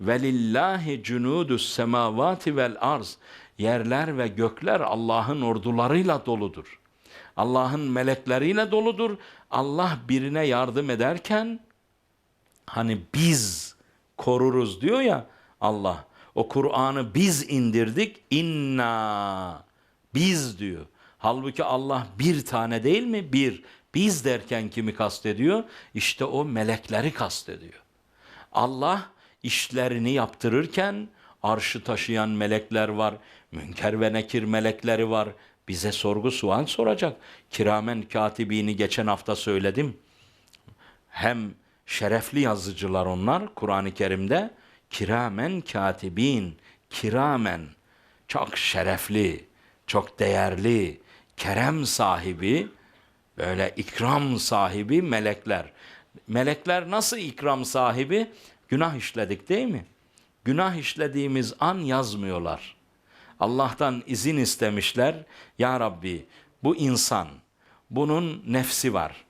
Velillahi cunudus semavati vel arz. Yerler ve gökler Allah'ın ordularıyla doludur. Allah'ın melekleriyle doludur. Allah birine yardım ederken hani biz koruruz diyor ya Allah. O Kur'an'ı biz indirdik. İnna biz diyor. Halbuki Allah bir tane değil mi? Bir. Biz derken kimi kastediyor? İşte o melekleri kastediyor. Allah işlerini yaptırırken arşı taşıyan melekler var, münker ve nekir melekleri var. Bize sorgu sual soracak. Kiramen katibini geçen hafta söyledim. Hem şerefli yazıcılar onlar Kur'an-ı Kerim'de kiramen katibin, kiramen çok şerefli, çok değerli, kerem sahibi, böyle ikram sahibi melekler. Melekler nasıl ikram sahibi? Günah işledik değil mi? Günah işlediğimiz an yazmıyorlar. Allah'tan izin istemişler. Ya Rabbi bu insan, bunun nefsi var.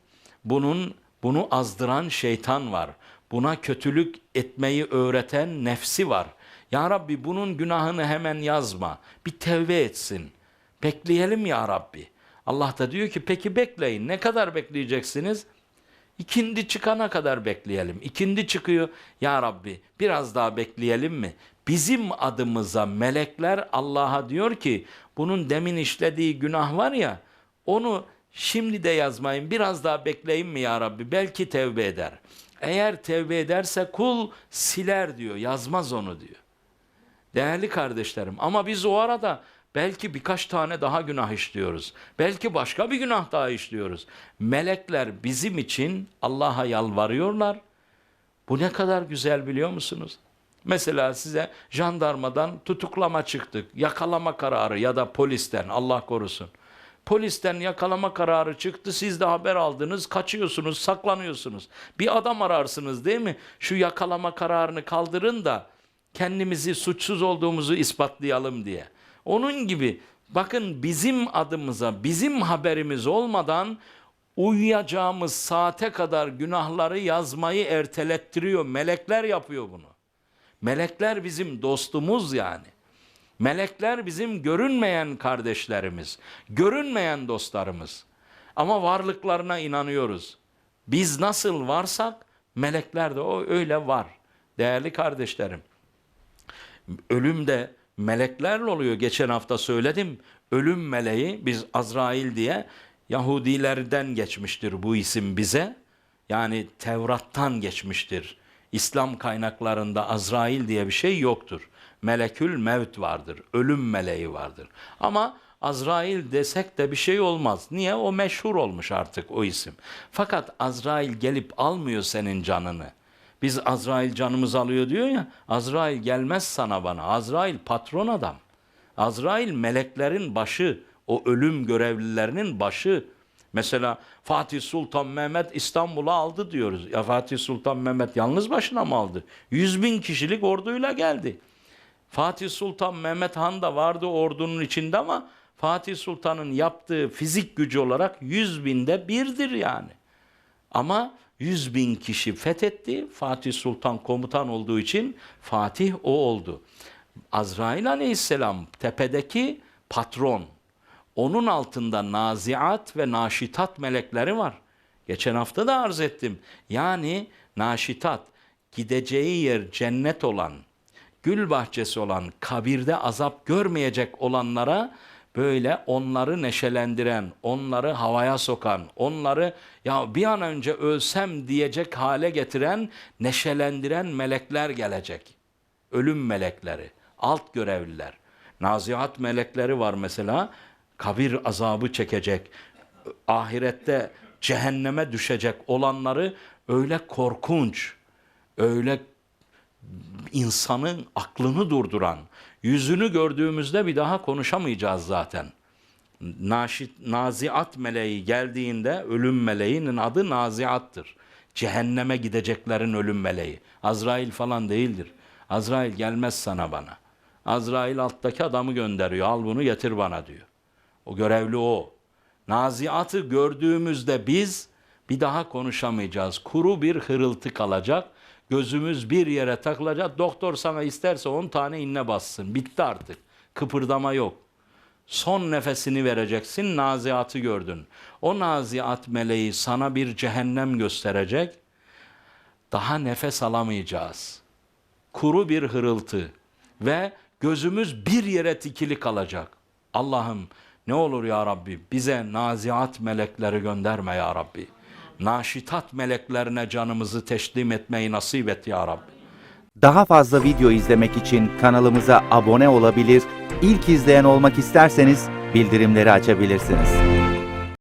Bunun bunu azdıran şeytan var. Buna kötülük etmeyi öğreten nefsi var. Ya Rabbi bunun günahını hemen yazma. Bir tevbe etsin. Bekleyelim ya Rabbi. Allah da diyor ki peki bekleyin. Ne kadar bekleyeceksiniz? İkindi çıkana kadar bekleyelim. İkindi çıkıyor. Ya Rabbi biraz daha bekleyelim mi? Bizim adımıza melekler Allah'a diyor ki bunun demin işlediği günah var ya onu şimdi de yazmayın biraz daha bekleyin mi ya Rabbi? Belki tevbe eder. Eğer tevbe ederse kul siler diyor yazmaz onu diyor. Değerli kardeşlerim ama biz o arada belki birkaç tane daha günah işliyoruz. Belki başka bir günah daha işliyoruz. Melekler bizim için Allah'a yalvarıyorlar. Bu ne kadar güzel biliyor musunuz? Mesela size jandarmadan tutuklama çıktık, yakalama kararı ya da polisten Allah korusun. Polisten yakalama kararı çıktı, siz de haber aldınız, kaçıyorsunuz, saklanıyorsunuz. Bir adam ararsınız değil mi? Şu yakalama kararını kaldırın da kendimizi suçsuz olduğumuzu ispatlayalım diye. Onun gibi bakın bizim adımıza, bizim haberimiz olmadan uyuyacağımız saate kadar günahları yazmayı ertelettiriyor. Melekler yapıyor bunu. Melekler bizim dostumuz yani. Melekler bizim görünmeyen kardeşlerimiz, görünmeyen dostlarımız. Ama varlıklarına inanıyoruz. Biz nasıl varsak melekler de o öyle var. Değerli kardeşlerim. Ölüm de meleklerle oluyor. Geçen hafta söyledim. Ölüm meleği biz Azrail diye Yahudilerden geçmiştir bu isim bize. Yani Tevrat'tan geçmiştir. İslam kaynaklarında Azrail diye bir şey yoktur. Melekül mevt vardır. Ölüm meleği vardır. Ama Azrail desek de bir şey olmaz. Niye? O meşhur olmuş artık o isim. Fakat Azrail gelip almıyor senin canını. Biz Azrail canımızı alıyor diyor ya. Azrail gelmez sana bana. Azrail patron adam. Azrail meleklerin başı. O ölüm görevlilerinin başı. Mesela Fatih Sultan Mehmet İstanbul'a aldı diyoruz. Ya Fatih Sultan Mehmet yalnız başına mı aldı? Yüz bin kişilik orduyla geldi. Fatih Sultan Mehmet Han da vardı ordunun içinde ama Fatih Sultan'ın yaptığı fizik gücü olarak yüz binde birdir yani. Ama yüz bin kişi fethetti. Fatih Sultan komutan olduğu için Fatih o oldu. Azrail aleyhisselam tepedeki patron. Onun altında naziat ve naşitat melekleri var. Geçen hafta da arz ettim. Yani naşitat gideceği yer cennet olan, gül bahçesi olan, kabirde azap görmeyecek olanlara böyle onları neşelendiren, onları havaya sokan, onları ya bir an önce ölsem diyecek hale getiren, neşelendiren melekler gelecek. Ölüm melekleri, alt görevliler. Nazihat melekleri var mesela. Kabir azabı çekecek. Ahirette cehenneme düşecek olanları öyle korkunç, öyle insanın aklını durduran, yüzünü gördüğümüzde bir daha konuşamayacağız zaten. Naşit, naziat meleği geldiğinde ölüm meleğinin adı naziattır. Cehenneme gideceklerin ölüm meleği. Azrail falan değildir. Azrail gelmez sana bana. Azrail alttaki adamı gönderiyor. Al bunu getir bana diyor. O görevli o. Naziatı gördüğümüzde biz bir daha konuşamayacağız. Kuru bir hırıltı kalacak. Gözümüz bir yere takılacak. Doktor sana isterse 10 tane inne bassın. Bitti artık. Kıpırdama yok. Son nefesini vereceksin. Naziatı gördün. O naziat meleği sana bir cehennem gösterecek. Daha nefes alamayacağız. Kuru bir hırıltı ve gözümüz bir yere tikili kalacak. Allah'ım ne olur ya Rabbi bize naziat melekleri gönderme ya Rabbi. Naşitat meleklerine canımızı teslim etmeyi nasip et ya Rabbi. Daha fazla video izlemek için kanalımıza abone olabilir, ilk izleyen olmak isterseniz bildirimleri açabilirsiniz.